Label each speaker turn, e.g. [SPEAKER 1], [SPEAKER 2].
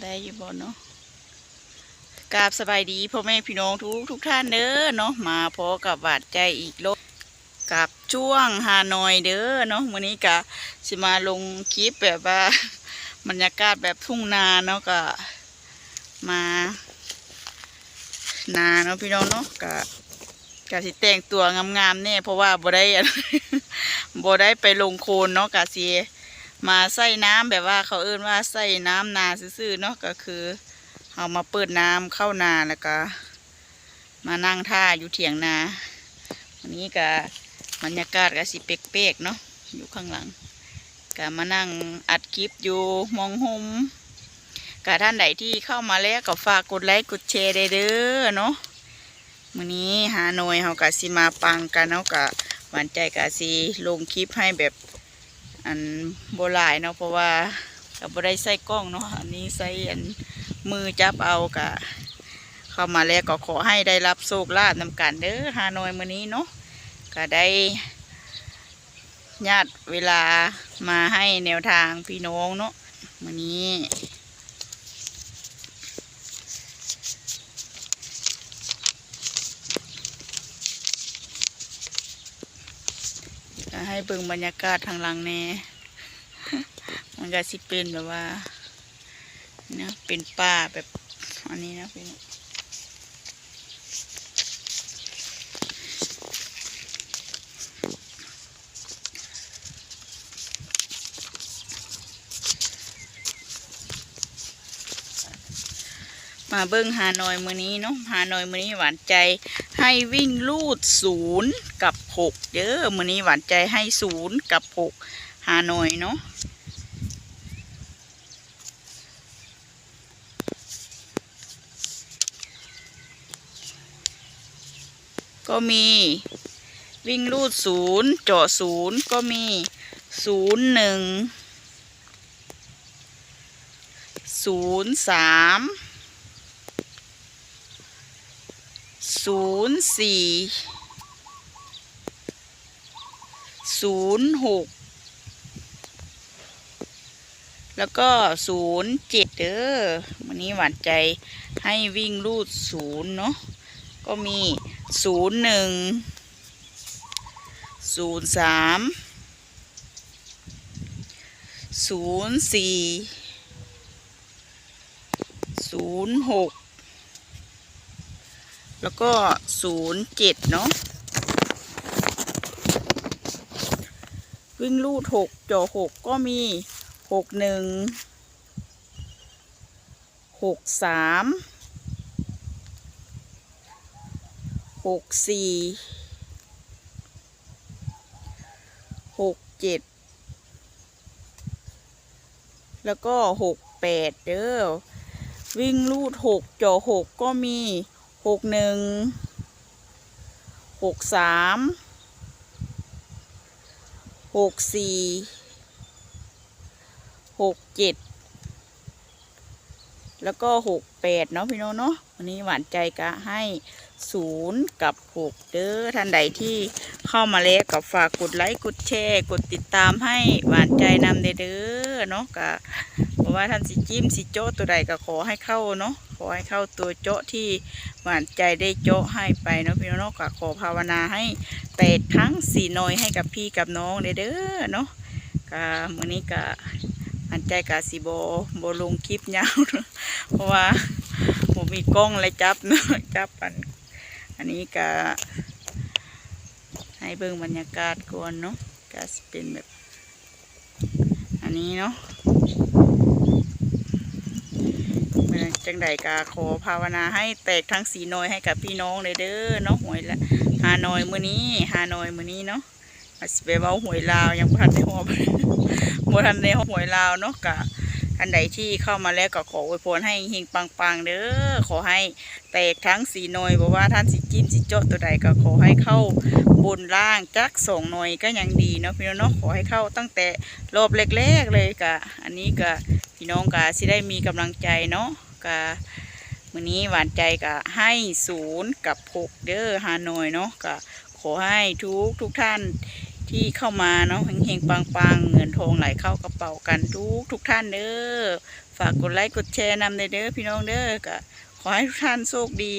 [SPEAKER 1] ได้อยู่บ่เนาะกราบสบายดีพ่อแม่พี่น้องทุกทุกท่านเด้อเนาะมาพอกับบาดใจอีกรถกับช่วงฮานอยเด้อเนาะวันนี้กะสิมาลงคลิปแบบว่าบรรยากาศแบบทุ่งนาเนาะก็มานาเนาะพี่น้องเนาะกะกะสิแต่งตัวงามๆเนี่ยเพราะว่าบ่ได้บ่ได้ไปลงโคลนเนาะกะสิ มาใส่น้ำแบบว่าเขาเอิ้นว่าใส่น้ำนาซื่อๆเนาะก็คือเอามาเปิดน้ำเข้านาแล้วก็ มานั่งท่าอยู่เถียงนาวันนี้ก็บรรยากาศก็สิเป๊กๆเนาะอยู่ข้างหลังก็มานั่งอัดคลิปอยู่มองหมก็ท่านใดที่เข้ามาแล้วก็ฝากกดไลค์กดแชร์ได้เด้อเนาะมื้อนี้หาหน่อยเฮาก็สิมาปังกันเนาะก็หวานใจกาซีลงคลิปให้แบบ อันโบราณเนาะเพราะว่ากับ่ได้ใส่กล้องเนาะอันนี้ใส่อันมือจับเอากะเข้ามาแล้วก็ขอให้ได้รับโชคลาภนำกันเด้อฮานอยมื้อนี้เนาะก็ได้ญาติเวลามาให้แนวทางพี่น้องเนาะมื้อนี้ จะให้เบิ่งบรรยากาศทางหลังแน่มันก็สิเป็นแบบว่าเนี่ยเป็นป่าแบบอันนี้นะพี่น้องมาเบิ้งฮานอยมือนี้เนาะฮานอยมือนี้หวานใจ ให้วิ่งลูดศูนย์กับหกเด้อมือนี้หวานใจให้ศูนย์กับหกฮานอยเนาะก็มีวิ่งลูดศูนย์เจาะศูนย์ก็มีศูนย์หนึ่งศูนย์สาม ศูนย์สี่ศูนย์หกแล้วก็ศูนย์เจ็ดเด้อวันนี้หวานใจให้วิ่งรูดศูนย์เนาะก็มีศูนย์หนึ่งศูนย์สามศูนย์สี่ศูนย์หก แล้วก็ศูนย์เจ็ดเนาะวิ่งลูดหกจ่อหกก็มีหกหนึ่งหกสามหกสี่หกเจ็ดแล้วก็หกแปดเด้อวิ่งลูดหกจ่อหกก็มีห หกหนึ่งหกสามหกสี่หกเจ็ดแล้วก็หกแปดเนาะพี่น้องเนาะวันนี้หวานใจกะให้ศูนย์กับหกเด้อท่านใดที่เข้ามาแล้วก็ฝากกดไลค์กดแชร์ กดติดตามให้หวานใจนำเด้อเนาะกะ ว่าท่านสิจิ้มสิโจ้ตัวใดก็ขอให้เข้าเนาะขอให้เข้าตัวโจ้ที่หวานใจได้โจ้ให้ไปเนาะพี่น้องก็ขอภาวนาให้เตะทั้งสี่หน่อยให้กับพี่กับน้องเด้อเนาะก็มื้อนี้ก็หวานใจกะสิโบโบลงคลิปยาวเพราะว่าผมมีกล้องเลยจับเนาะจับอันอันนี้ก็ให้เบิ่งบรรยากาศก่อนเนาะก็เป็นแบบอันนี้เนาะ จังใดกาขอภาวนาให้แตกทั้งสีน้อยให้กับพี่น้องเลยเด้อเนาะหวยละหาน้อยมือนี้หาน้อยมือนี้เนาะอาจสิไปเว้าหวยลาวยังบ่ทันได้ฮอบบ่ทันได้ฮอบหวยลาวเนาะกะท่านใดที่เข้ามาแล้วก็ขออวยพรให้เฮงปังๆเด้อขอให้แตกทั้งสีหน้อยบ่ว่าท่านสิจิ้มสิเจาะตัวใดก็ขอให้เข้าบนล่างจักสองหน่อยก็ยังดีเนาะพี่น้องเนาะขอให้เข้าตั้งแต่รอบแรกๆเลยกะอันนี้ก็พี่น้องก็สิได้มีกำลังใจเนาะ ก็มื้อนี้หวานใจก็ให้ศูนย์กับหกเด้อฮานอยเนาะก็ขอให้ทุกทุกท่านที่เข้ามาเนาะเฮงๆปังๆ เงินทองไหลเข้ากระเป๋ากันทุกทุกท่านเด้อฝากกดไลค์กดแชร์นำเด้อพี่น้องเด้อก็ขอให้ทุกท่านโชคดี